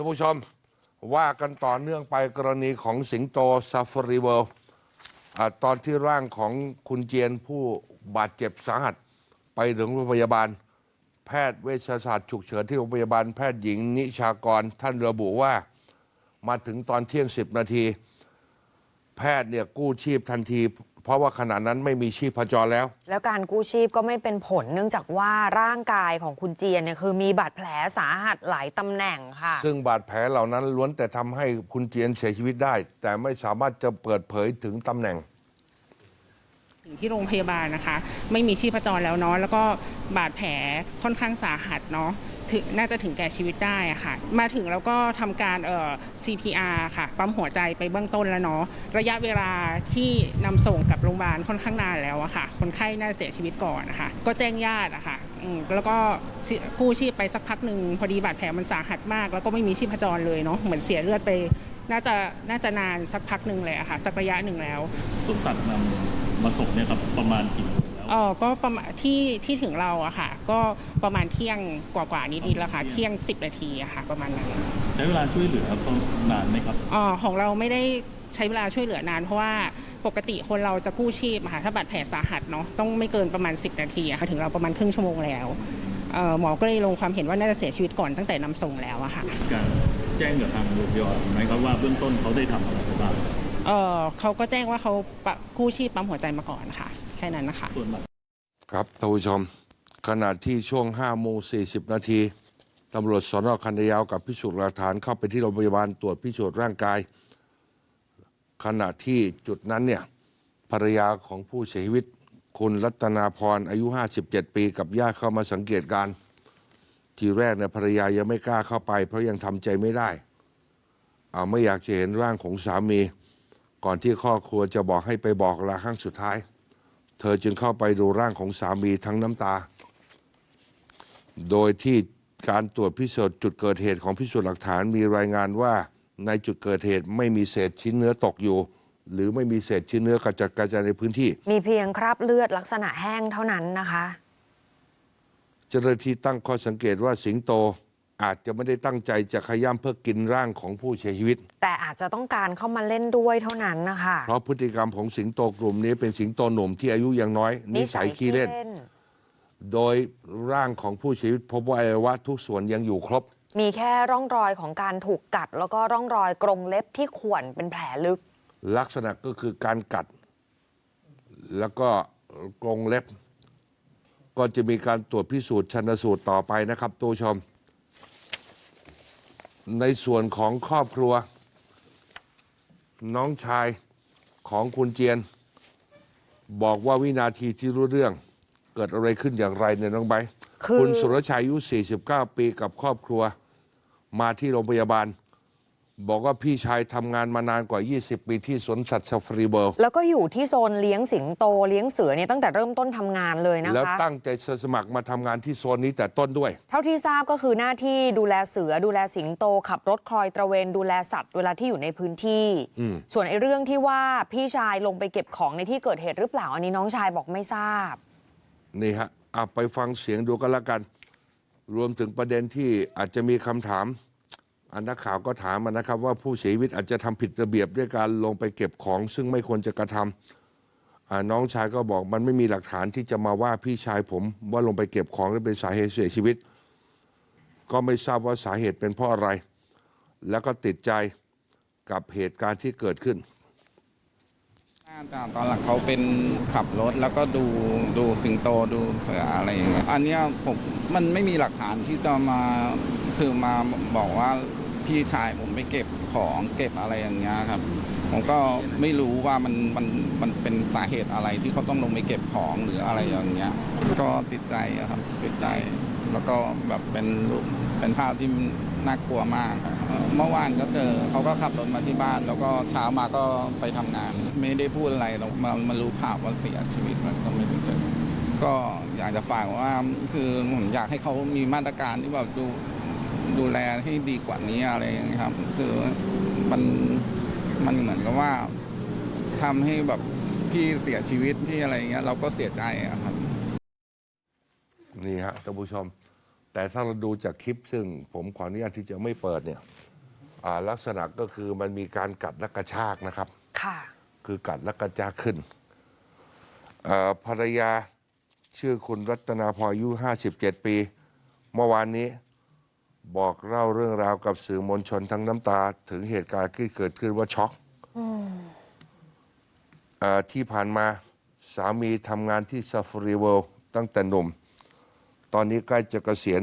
ท่านผู้ชมว่ากันต่อเนื่องไปกรณีของสิงโตซาฟารีเวิลด์ตอนที่ร่างของคุณเจียนผู้บาดเจ็บสาหัส ไปถึงโรงพยาบาล แพทย์เวชศาสตร์ฉุกเฉินที่โรงพยาบาลแพทย์หญิงนิชากร ท่านระบุว่ามาถึงตอนเที่ยงสิบนาที แพทย์เนี่ยกู้ชีพทันที เพราะว่าขณะนั้นไม่มีชีพจรแล้ว แล้วการกู้ชีพก็ไม่เป็นผลเนื่องจากว่าร่างกายของคุณเจียนเนี่ยคือมีบาดแผลสาหัสหลายตำแหน่งค่ะ ซึ่งบาดแผลเหล่านั้นล้วนแต่ทำให้คุณเจียนเสียชีวิตได้ แต่ไม่สามารถจะเปิดเผยถึงตำแหน่ง ถึงที่โรงพยาบาลนะคะ ไม่มีชีพจรแล้วเนาะแล้วก็บาดแผลค่อนข้างสาหัสเนาะ ถึงน่าจะถึงแก่ชีวิตได้อะค่ะ มาถึงแล้วก็ทำการเอ่อ CPR ค่ะ ปั๊มหัวใจไปเบื้องต้นแล้วเนาะระยะเวลาที่นำส่งกับโรงพยาบาลค่อนข้างนานแล้วอะค่ะ คนไข้น่าจะเสียชีวิตก่อนนะคะก็แจ้งญาติอะค่ะแล้วก็กู้ชีพไปสักพักหนึ่งพอดีบาดแผลมันสาหัสมาก แล้วก็ไม่มีชีพจรเลยเนาะเหมือนเสียเลือดไปน่าจะน่าจะนานสักพักหนึ่งเลยอะค่ะ สักระยะหนึ่งแล้วสวนสัตว์นำมาส่งเนี่ยครับประมาณกี่ เออก็ประมาณที่ที่ถึงเราอะค่ะ ก็ประมาณเที่ยงกว่าๆนิดๆแล้วค่ะ เที่ยง 10 นาทีอะค่ะ ประมาณนั้นใช้เวลาช่วยเหลือประมาณนานไหมครับอ๋อของเราไม่ได้ใช้เวลาช่วยเหลือนาน เพราะว่าปกติคนเราจะกู้ชีพอะค่ะถ้าบาดแผลสาหัสเนาะต้องไม่เกินประมาณ 10 นาทีอะค่ะถึงเราประมาณครึ่งชั่วโมงแล้วเอ่อหมอก็เลยลงความเห็นว่าน่าจะเสียชีวิตก่อนตั้งแต่นำส่งแล้วอะค่ะ การแจ้งกับทางโรงพยาบาลไหมครับว่าเบื้องต้นเขาได้ทำอะไรไปบ้าง เออเขาก็แจ้งว่าเขาปะกู้ชีพปั๊มหัวใจมาก่อนค่ะ แค่นั้นนะคะส่วนบัตรครับท่านผู้ชม ขณะที่ช่วง5โมง40 นาทีตำรวจสนคันธยาวกับพิสูจน์หลักฐานเข้าไปที่โรงพยาบาลตรวจพิสูจน์ร่างกาย ขณะที่จุดนั้นเนี่ยภรรยาของผู้เสียชีวิต คุณรัตนาพรอายุ 57 ปีกับญาติเข้ามาสังเกตการณ์ทีแรกเนี่ยภรรยายังไม่กล้าเข้าไป เพราะยังทำใจไม่ได้เอาไม่อยากจะเห็นร่างของสามี ก่อนที่ครอบครัวจะบอกให้ไปบอกลาครั้งสุดท้าย เธอจึงเข้าไปดูร่างของสามีทั้งน้ำตา โดยที่การตรวจพิสูจน์จุดเกิดเหตุของพิสูจน์หลักฐานมีรายงานว่าในจุดเกิดเหตุไม่มีเศษชิ้นเนื้อตกอยู่ หรือไม่มีเศษชิ้นเนื้อกระจัดกระจายในพื้นที่ มีเพียงคราบเลือดลักษณะแห้งเท่านั้นนะคะ เจ้าหน้าที่ตั้งข้อสังเกตว่าสิงโต อาจจะไม่ได้ตั้งใจจะขย้ำเพื่อกินร่างของผู้เสียชีวิต แต่อาจจะต้องการเข้ามาเล่นด้วยเท่านั้นนะคะเพราะพฤติกรรมของสิงโตกลุ่มนี้เป็นสิงโตหนุ่มที่อายุยังน้อย นิสัยขี้เล่น โดยร่างของผู้เสียชีวิตพบว่าอวัยวะทุกส่วนยังอยู่ครบ มีแค่ร่องรอยของการถูกกัด แล้วก็ร่องรอยกรงเล็บที่ข่วนเป็นแผลลึก ลักษณะก็คือการกัด แล้วก็กรงเล็บ ก็จะมีการตรวจพิสูจน์ชันสูตรต่อไปนะครับตัวชม ในส่วนของครอบครัว น้องชายของคุณเจียน บอกว่าวินาทีที่รู้เรื่อง เกิดอะไรขึ้นอย่างไรเนี่ยน้องใบร์ทคือ คุณสุรชัยอายุ 49 ปีกับครอบครัว มาที่โรงพยาบาล บอกว่าพี่ชายทำงานมานานกว่า 20 ปีที่สวนสัตว์ซาฟารีเวิลด์แล้วก็อยู่ที่โซนเลี้ยงสิงโตเลี้ยงเสือเนี่ยตั้งแต่เริ่มต้นทำงานเลยนะแล้วคะ ตั้งใจสมัครมาทำงานที่โซนนี้แต่ต้นด้วย เท่าที่ทราบก็คือหน้าที่ดูแลเสือดูแลสิงโต ขับรถคอยตระเวนดูแลสัตว์เวลาที่อยู่ในพื้นที่ อืม ส่วนไอ้เรื่องที่ว่าพี่ชายลงไปเก็บของในที่เกิดเหตุหรือเปล่าอันนี้น้องชายบอกไม่ทราบ นี่ฮะอะไปฟังเสียงดูกันละกัน รวมถึงประเด็นที่อาจจะมีคำถาม อันนักข่าวก็ถามมานะครับ ว่าผู้เสียชีวิตอาจจะทำผิดระเบียบด้วยการลงไปเก็บของ ซึ่งไม่ควรจะกระทำอ่าน้องชายก็บอกมันไม่มีหลักฐานที่จะมาว่าพี่ชายผม ว่าลงไปเก็บของแล้วเป็นสาเหตุเสียชีวิต ก็ไม่ทราบว่าสาเหตุเป็นเพราะอะไร แล้วก็ติดใจกับเหตุการณ์ที่เกิดขึ้นอาจารย์ตอนหลังเขาเป็นขับรถแล้วก็ดูดูสิงโตดูเสืออะไรอย่างเงี้ยอันนี้ผมมันไม่มีหลักฐานที่จะมา คือมาบอกว่าพี่ชายผมไปเก็บของเก็บอะไรอย่างเงี้ยครับ ผมก็ไม่รู้ว่ามันมันมันเป็นสาเหตุอะไรที่เขาต้องลงไปเก็บของหรืออะไรอย่างเงี้ย ก็ติดใจครับติดใจ แล้วก็แบบเป็นรูปเป็นภาพที่น่ากลัวมาก เมื่อวานก็เจอเขาก็ขับรถมาที่บ้าน แล้วก็เช้ามาก็ไปทำงาน ไม่ได้พูดอะไรเรามามารู้ข่าวว่าเสียชีวิตมันก็ไม่ได้เจอก็อยากจะฝากว่าคือผมอยากให้เขามีมาตรการที่แบบดู ดูแลให้ดีกว่านี้อะไรอย่างเงี้ยครับ คือมันมันเหมือนกับว่าทำให้แบบพี่เสียชีวิตพี่อะไรอย่างเงี้ยเราก็เสียใจอะครับ นี่ฮะท่านผู้ชม แต่ถ้าเราดูจากคลิปซึ่ง ผมขออนุญาตที่จะไม่เปิดเนี่ยอ่าลักษณะก็คือมันมีการกัดและกระชากนะครับ ค่ะ คือกัดและกระจากขึ้นเอ่อภรรยาชื่อคุณรัตนาพรอายุ 57 ปี เมื่อวานนี้ บอกเล่าเรื่องราวกับสื่อมวลชนทั้งน้ำตา ถึงเหตุการณ์ที่เกิดขึ้นว่าช็อกเออที่ผ่านมาสามีทำงานที่ซ a ฟ a รีเวลตั้งแต่หนุ่ม ตอนนี้ใกล้จะเกษียณ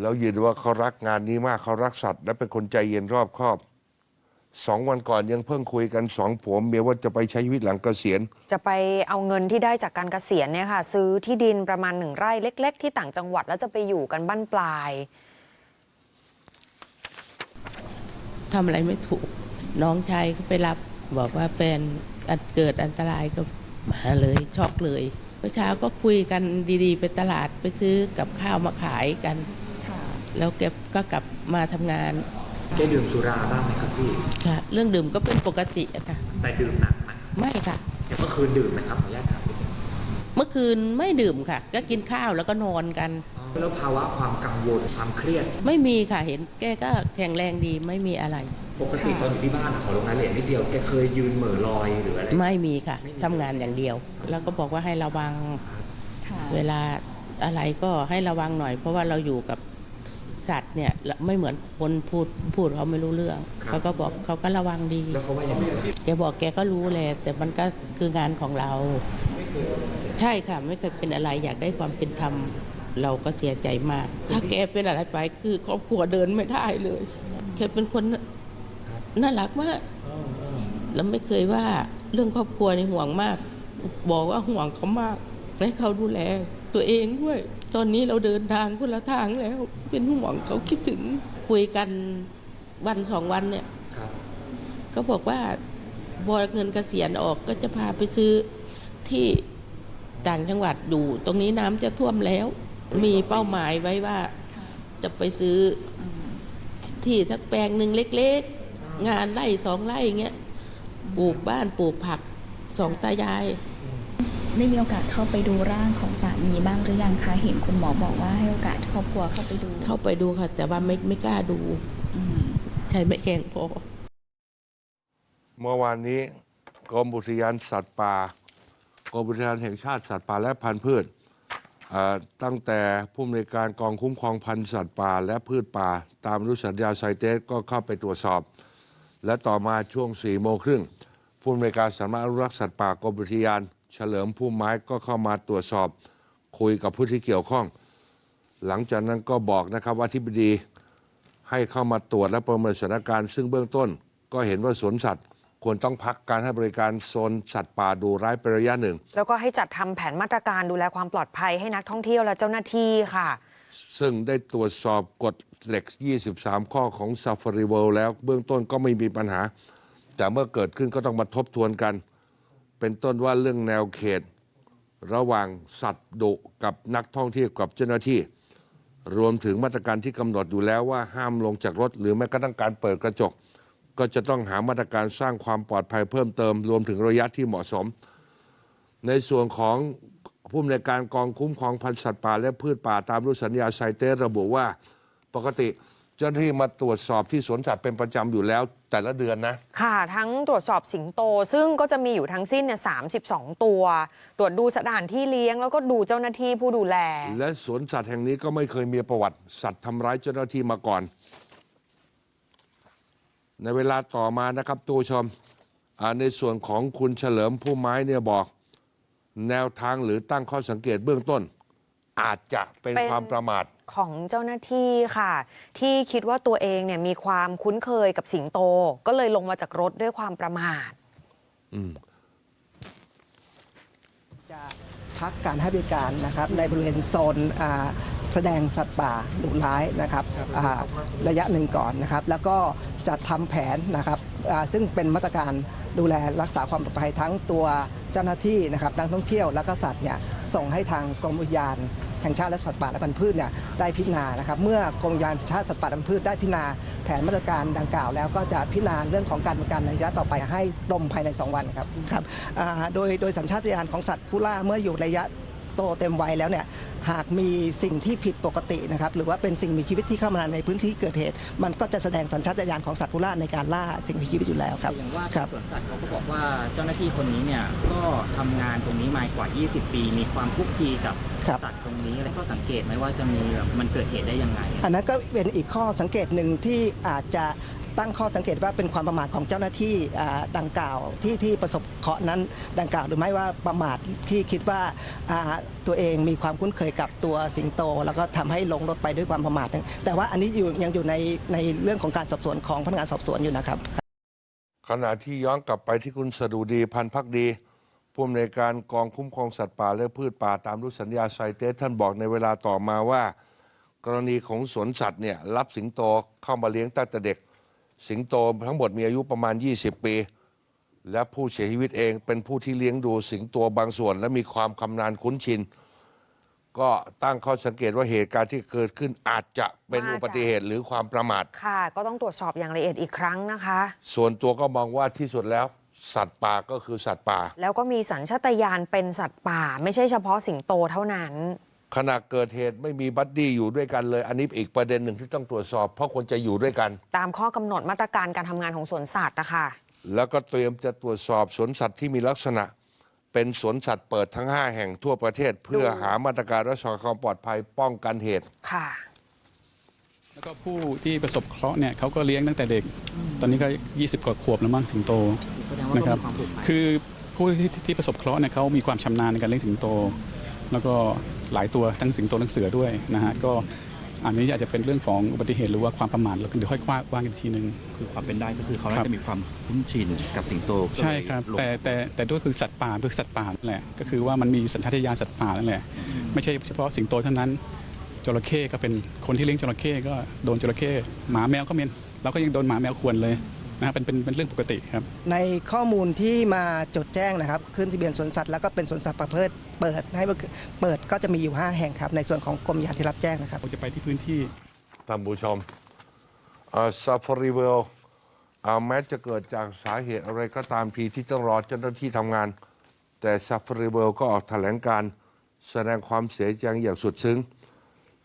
แล้วยืนว่าเขารักงานนี้มากเขารักสัตว์ และเป็นคนใจเย็นรอบคอบสองวันก่อนยังเพิ่งคุยกันสองผัวเมียว่าจะไปใช้ชีวิตหลังเกษียณ จะไปเอาเงินที่ได้จากการเกษียณเนี่ยค่ะ ซื้อที่ดินประมาณหนึ่งไร่เล็ก ๆ ที่ต่างจังหวัดแล้วจะไปอยู่กันบ้านปลาย ทำอะไรไม่ถูก น้องชายก็ไปรับบอกว่าแฟนอันเกิดอันตรายก็มาเลยช็อกเลยเมื่อเช้าก็คุยกันดีๆ ไปตลาดไปซื้อกับข้าวมาขายกันค่ะแล้วแกก็กลับมาทำงานแกดื่มสุราบ้างไหมครับพี่ค่ะ เรื่องดื่มก็เป็นปกติอะค่ะ แต่ดื่มหนักไหมไม่ค่ะเดี๋ยวเมื่อคืนดื่มไหมครับขออนุญาตถามนิดนึงเมื่อคืนไม่ดื่มค่ะ ก็กินข้าวแล้วก็นอนกัน แล้วภาวะความกังวลความเครียด ไม่มีค่ะเห็นแกก็แข็งแรงดีไม่มีอะไร ปกติตอนอยู่ที่บ้านขอลงรายละเอียดนิดเดียวแกเคยยืนเหม่อลอยหรืออะไร ไม่มีค่ะไม่มีทำงานอย่างเดียว แล้วก็บอกว่าให้ระวังค่ะเวลาอะไรก็ให้ระวังหน่อย เพราะว่าเราอยู่กับสัตว์เนี่ยไม่เหมือนคนพูดพูดเขาไม่รู้เรื่องเขาก็บอกเขาก็ระวังดีแล้วเขาว่ายังไงแกบอกแกก็รู้แหละแต่มันก็คืองานของเรา ใช่ค่ะ ไม่เคยเป็นอะไรอยากได้ความเป็นธรรม เราก็เสียใจมาก ถ้าแกเป็นอะไรไปคือครอบครัวเดินไม่ได้เลยแกเป็นคนน่ารักมากแล้วไม่เคยว่าเรื่องครอบครัวในห่วงมาก บอกว่าห่วงเขามากให้เขาดูแลตัวเองด้วย ตอนนี้เราเดินทางคนละทางแล้ว เป็นห่วงเขาคิดถึงคุยกันวันสองวันเนี่ยครับก็บอกว่าพอเงินเกษียณออกก็จะพาไปซื้อที่ต่างจังหวัดอยู่ ตรงนี้น้ำจะท่วมแล้ว มีเป้าหมายไว้ว่าจะไปซื้ออที่ทักแปลงหนึ่งเล็กๆ งานไร่สองไร่อย่างเงี้ยปลูกบ้านปลูกผักสองตายาย ได้มีโอกาสเข้าไปดูร่างของสามีบ้างหรือยังคะเห็นคุณหมอบอกว่าให้โอกาสครอบครัวเข้าไปดู เข้าไปดูค่ะ แต่ว่าไม่ไม่กล้าดูอืมใช่ไม่แข็งพอเมื่อวานนี้กรมอุทยานสัตว์ป่ากรมอุทยานแห่งชาติสัตว์ป่าและพันธุ์พืชเอ่อ ตั้งแต่ผู้อำนวยการกองคุ้มครองพันธุ์สัตว์ป่า และพืชป่า ตามอนุสัญญาไซเตสก็เข้าไปตรวจสอบ และต่อมาช่วง4ี่โมงครึ่งผู้อำนวยการสำนักอนุรักษ์สัตว์ป่ากรมอุทยาน เฉลิมพุ่มไม้ก็เข้ามาตรวจสอบ คุยกับผู้ที่เกี่ยวข้อง หลังจากนั้นก็บอกนะครับว่าที่บดีให้เข้ามาตรวจและประเมินสถานการณ์ซึ่งเบื้องต้น ก็เห็นว่าสวนสัตว์ ควรต้องพักการให้บริการโซนสัตว์ป่าดูร้ายเป็นระยะหนึ่ง แล้วก็ให้จัดทำแผนมาตรการดูแลความปลอดภัยให้นักท่องเที่ยวและเจ้าหน้าที่ค่ะ ซึ่งได้ตรวจสอบกฎเหล็ก 23 ข้อของ Safari World แล้วเบื้องต้นก็ไม่มีปัญหา แต่เมื่อเกิดขึ้นก็ต้องมาทบทวนกัน เป็นต้นว่าเรื่องแนวเขต ระหว่างสัตว์ดุกับนักท่องเที่ยวกับเจ้าหน้าที่ รวมถึงมาตรการที่กำหนดอยู่แล้วว่าห้ามลงจากรถ หรือแม้กระทั่งการเปิดกระจก ก็จะต้องหามาตรการสร้างความปลอดภัยเพิ่มเติม รวมถึงระยะที่เหมาะสม ในส่วนของผู้อำนวยการกองคุ้มครองพันธุ์สัตว์ป่าและพืชป่าตามรูปสัญญาไซเตสระบุว่าปกติเจ้าหน้าที่มาตรวจสอบที่สวนสัตว์เป็นประจำอยู่แล้วแต่ละเดือนนะ ค่ะ ทั้งตรวจสอบสิงโต ซึ่งก็จะมีอยู่ทั้งสิ้นเนี่ย32ตัว ตรวจดูสถานที่เลี้ยงแล้วก็ดูเจ้าหน้าที่ผู้ดูแล และสวนสัตว์แห่งนี้ก็ไม่เคยมีประวัติสัตว์ทำร้ายเจ้าหน้าที่มาก่อน ในเวลาต่อมานะครับตัวชมอ่าในส่วนของคุณเฉลิมผู้ไม้เนี่ยบอกแนวทางหรือตั้งข้อสังเกตเบื้องต้น อาจจะเป็นเป็นความประมาทของเจ้าหน้าที่ค่ะ ที่คิดว่าตัวเองเนี่ยมีความคุ้นเคยกับสิงโต ก็เลยลงมาจากรถด้วยความประมาท จะ พักการให้บริการนะครับในบริเวณโซนอ่าแสดงสัตว์ป่าดุร้ายนะครับอ่าระยะหนึ่งก่อนนะครับ แล้วก็จะทำแผนนะครับอ่าซึ่งเป็นมาตรการดูแลรักษาความปลอดภัยทั้งตัวเจ้าหน้าที่นะครับนักท่องเที่ยวแล้วก็สัตว์เนี่ยส่งให้ทางกรมอุทยาน แห่งชาติและสัตว์ป่าและพันธุ์พืชเนี่ยได้พิจารณานะครับเมื่อกรมอุทยานชาติสัตว์ป่าและพันธุ์พืชได้พิจารณาแผนมาตรการดังกล่าวแล้วก็จะพิจารณาเรื่องของการดำเนินการในระยะต่อไปให้ลมภายใน 2 วันครับครับโดยโดยสัญชาตญาณของสัตว์ผู้ล่าเมื่ออยู่ระยะ โตเต็มวัยแล้วเนี่ยหากมีสิ่งที่ผิดปกตินะครับหรือว่าเป็นสิ่งมีชีวิตที่เข้ามาในพื้นที่เกิดเหตุ มันก็จะแสดงสัญชาตญาณของสัตว์ผู้ล่าในการล่าสิ่งมีชีวิตอยู่แล้วครับอย่างว่าครับสวนสัตว์เขาก็บอกว่าเจ้าหน้าที่คนนี้เนี่ยก็ทำงานตรงนี้มากว่า 20 ปี มีความคลุกคลีกับครับสัตว์ตรงนี้แล้วก็สังเกตไหมว่าจะมีแบบมันเกิดเหตุได้ยังไง อันนั้นก็เป็นอีกข้อสังเกตหนึ่งที่อาจจะ ตั้งข้อสังเกตว่าเป็นความประมาทของเจ้าหน้าที่ดังกล่าวที่ที่ประสบเคราะห์นั้นดังกล่าวหรือไม่ว่าประมาทที่คิดว่าตัวเองมีความคุ้นเคยกับตัวสิงโต แล้วก็ทำให้ลงรถไปด้วยความประมาทแต่ว่าอันนี้อยู่ยังอยู่ในในเรื่องของการสอบสวนของพนักงานสอบสวนอยู่นะครับ ขณะที่ย้อนกลับไปที่คุณสดุดีพันพักดีผู้อำนวยการกองคุ้มครองสัตว์ป่าและพืชป่าตามรูปสัญญาไซเตสท่านบอกในเวลาต่อมาว่า กรณีของสวนสัตว์เนี่ยรับสิงโตเข้ามาเลี้ยงตั้งแต่เด็ก สิงโตทั้งหมดมีอายุประมาณ 20 ปี และผู้เสียชีวิตเองเป็นผู้ที่เลี้ยงดูสิงโตบางส่วน และมีความคำนาญคุ้นชิน ก็ตั้งข้อสังเกตว่าเหตุการณ์ที่เกิดขึ้นอาจจะเป็นน่าจะอุบัติเหตุหรือความประมาท ค่ะ ก็ต้องตรวจสอบอย่างละเอียดอีกครั้งนะคะ ส่วนตัวก็มองว่าที่สุดแล้ว สัตว์ป่าก็คือสัตว์ป่า แล้วก็มีสัญชาตญาณเป็นสัตว์ป่า ไม่ใช่เฉพาะสิงโตเท่านั้น ขณะเกิดเหตุไม่มีบัดดี้อยู่ด้วยกันเลย อันนี้อีกประเด็นหนึ่งที่ต้องตรวจสอบ เพราะควรจะอยู่ด้วยกัน ตามข้อกำหนดมาตรการการทำงานของสวนสัตว์นะคะแล้วก็เตรียมจะตรวจสอบสวนสัตว์ที่มีลักษณะ เป็นสวนสัตว์เปิดทั้ง 5 แห่งทั่วประเทศ เพื่อหามาตรการรักษาความปลอดภัยป้องกันเหตุ ค่ะ แล้วก็ผู้ที่ประสบเคราะห์เนี่ยเขาก็เลี้ยงตั้งแต่เด็ก ตอนนี้ก็ 20 กว่าขวบแล้วมั้งสิงโตแสดงว่านะคต้รัอบงมีความผูกพันคือผู้ที่ที่ประสบเคราะห์เนี่ยเขามีความชำนาญในการเลี้ยงสิงโต แล้วก็หลายตัวทั้งสิงโตทั้งเสือด้วยนะฮะก็อันนี้อาจจะเป็นเรื่องของอุบัติเหตุหรือว่าความประมาทแล้วเดี๋ยวค่อยว่าว่ากันอีกทีหนึ่งคือความเป็นได้ก็คือเขาครัน่าบจะมีความคุ้นชินกับสิงโตก็เลยใช่ครับลงแต่แต่แต่ด้วยคือสัตว์ป่าคือสัตว์ป่านั่นแหละก็คือว่ามันมีสัญชาตญาณสัตว์ป่านั่นแหละไม่ใช่เฉพาะสิงโตเท่านั้นจระเข้ก็เป็นคนที่เลี้ยงจระเข้ก็โดนจระเข้หมาแมวก็เป็นเราก็ยังโดนหมาแมวข่วนเลย นะครับเป็นเป็นเป็นเรื่องปกติครับ ในข้อมูลที่มาจดแจ้งนะครับ ขึ้นทะเบียนสวนสัตว์แล้วก็เป็นสวนสัตว์ประเภทเปิดให้เปิดก็จะมีอยู่ 5 แห่งครับ ในส่วนของกรมยานที่รับแจ้งนะครับเราจะไปที่พื้นที่ ท่านผู้ชมซาฟารีเวลแม้จะเกิดจากสาเหตุอะไรก็ตามทีที่ต้องรอเจ้าหน้าที่ทำงาน แต่ซาฟารีเวลก็ออกแถลงการณ์แสดงความเสียใจอย่างสุดซึ้ง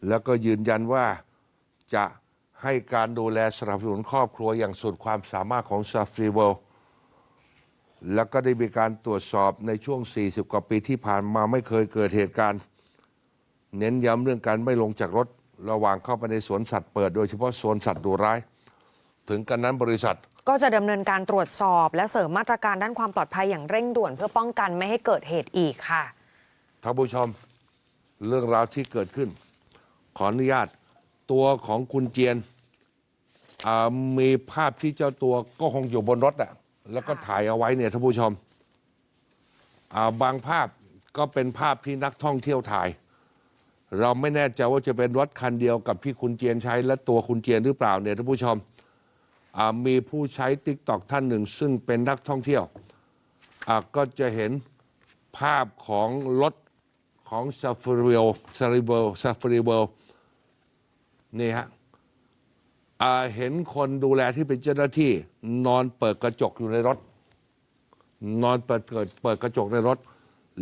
แล้วก็ยืนยันว่าจะ ให้การดูแลสนับสนุนครอบครัวอย่างสุดความสามารถของซาฟรีเวลแล้วก็ได้มีการตรวจสอบในช่วง 40 กว่าปีที่ผ่านมาไม่เคยเกิดเหตุการณ์ เน้นย้ำเรื่องการไม่ลงจากรถระหว่างเข้าไปในสวนสัตว์เปิดโดยเฉพาะโซนสัตว์ดุร้าย ถึงกันนั้นบริษัท ก็จะดำเนินการตรวจสอบ และเสริมมาตรการด้านความปลอดภัยอย่างเร่งด่วนเพื่อป้องกันไม่ให้เกิดเหตุอีกค่ะ ท่านผู้ชมเรื่องราวที่เกิดขึ้น ขออนุญาตตัวของคุณเจียน อ่ามีภาพที่เจ้าตัวก็คงอยู่บนรถอะแล้วก็ถ่ายเอาไว้เนี่ยท่านผู้ชมอ่าบางภาพก็เป็นภาพที่นักท่องเที่ยวถ่าย เราไม่แน่ใจว่าจะเป็นรถคันเดียวกับที่คุณเจียนใช้ และตัวคุณเจียนหรือเปล่าเนี่ยท่านผู้ชมอ่ามีผู้ใช้ติ๊กตอกท่านหนึ่ง ซึ่งเป็นนักท่องเที่ยวอ่าก็จะเห็นภาพของรถของซาฟารีเวลซาฟารีเวลซาฟารีเวลนี่ฮะ เห็นคนดูแลที่เป็นเจ้าหน้าที่ นอนเปิดกระจกอยู่ในรถ นอนเปิดเกิดเปิดกระจกในรถ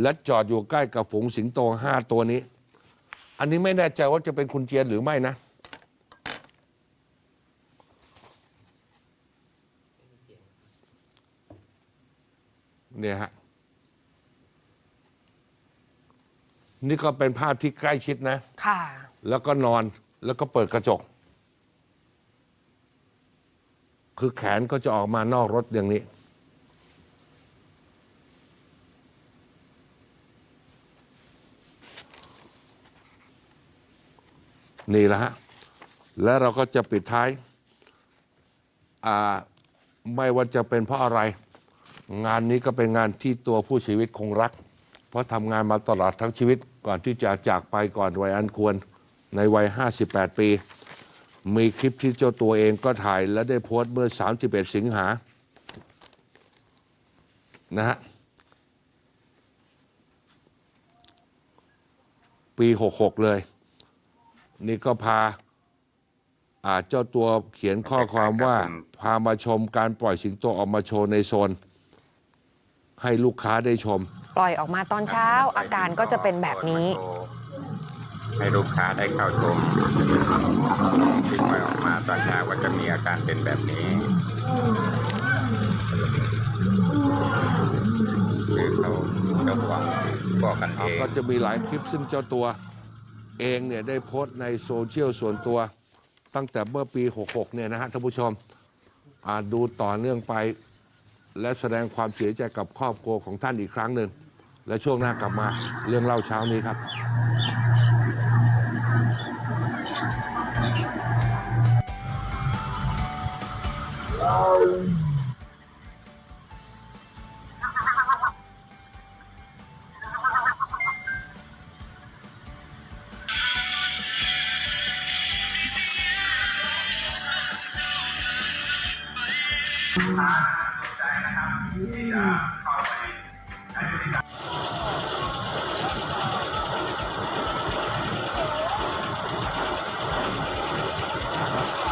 และจอดอยู่ใกล้กับฝูงสิงโตห้าตัวนี้ อันนี้ไม่แน่ใจว่าจะเป็นคุณเจียนหรือไม่นะ เนี่ยฮะ นี่ก็เป็นภาพที่ใกล้ชิดนะ ค่ะ แล้วก็นอนแล้วก็เปิดกระจก คือแขนก็จะออกมานอกรถอย่างนี้ นี่แหละฮะ และเราก็จะปิดท้าย ไม่ว่าจะเป็นเพราะอะไร งานนี้ก็เป็นงานที่ตัวผู้ชีวิตคงรัก เพราะทำงานมาตลอดทั้งชีวิตก่อนที่จะจากไปก่อนวัยอันควรในวัย 58 ปี มีคลิปที่เจ้าตัวเองก็ถ่ายและได้โพสต์เมื่อ 31 สิงหา นะฮะ ปี 66 เลย นี่ก็พาอ่าเจ้าตัวเขียนข้อความว่า พามาชมการปล่อยสิงโตออกมาโชว์ในโซน ให้ลูกค้าได้ชม ปล่อยออกมาตอนเช้าอาการก็จะเป็นแบบนี้ ให้ลูกค้าได้เข้าชมที่ปล่อยออกมาตอนเช้าว่าจะมีอาการเป็นแบบนี้คือเขาเจ้าของบอกกันเองก็จะมีหลายคลิปซึ่งเจ้าตัวเองเนี่ยได้โพสต์ในโซเชียลส่วนตัว ตั้งแต่เมื่อปี 66 เนี่ยนะฮะท่านผู้ชมอาจดูต่อเนื่องไป และแสดงความเสียใจกับครอบครัวของท่านอีกครั้งหนึ่ง และช่วงหน้ากลับมาเรื่องเล่าเช้านี้ครับ đâu